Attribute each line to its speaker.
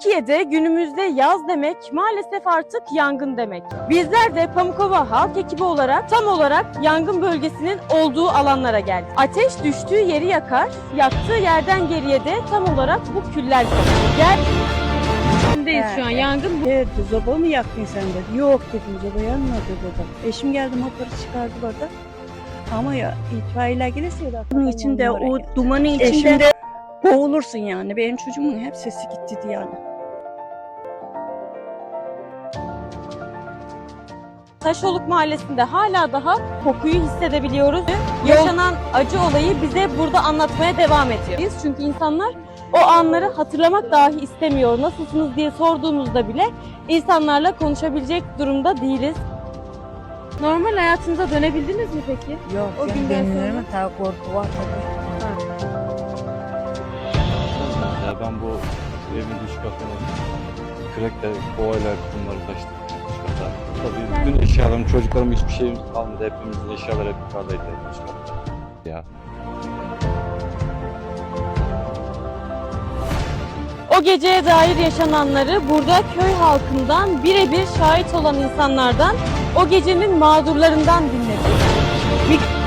Speaker 1: Türkiye'de günümüzde yaz demek maalesef artık yangın demek. Bizler de Pamukova halk ekibi olarak tam olarak yangın bölgesinin olduğu alanlara geldik. Ateş düştüğü yeri yakar, yaktığı yerden geriye de tam olarak bu küller kalır. Yer...
Speaker 2: Evet.
Speaker 1: şu an yangın bu.
Speaker 2: Evet, zoba mı yaktın sen dedi. Yok dedim, zoba yanmadı dedim. Eşim geldi motoru çıkardı orada. Ama ya itfaiyeler gelirse ya da bunun içinde o dumanın içinde boğulursun yani. Benim çocuğumun hep sesi gitti yani.
Speaker 1: Taşoluk Mahallesi'nde hala daha kokuyu hissedebiliyoruz. Yaşanan acı olayı bize burada anlatmaya devam ediyor. Biz çünkü insanlar o anları hatırlamak dahi istemiyor. Nasılsınız diye sorduğumuzda bile insanlarla konuşabilecek durumda değiliz. Normal hayatınıza dönebildiniz mi peki?
Speaker 3: Yok,
Speaker 1: O
Speaker 3: ben
Speaker 1: günden
Speaker 3: dönüyorum. Ta korku var tabii.
Speaker 4: Ya ben bu evin üst katını kürekle kovayla bunları kata. Tabii bütün eşyalarım, çocuklarım hiçbir şeyimiz kalmadı. Hepimizin eşyaları hep yukarıdaydı. Ya.
Speaker 1: O geceye dair yaşananları burada köy halkından birebir şahit olan insanlardan o gecenin mağdurlarından dinledik.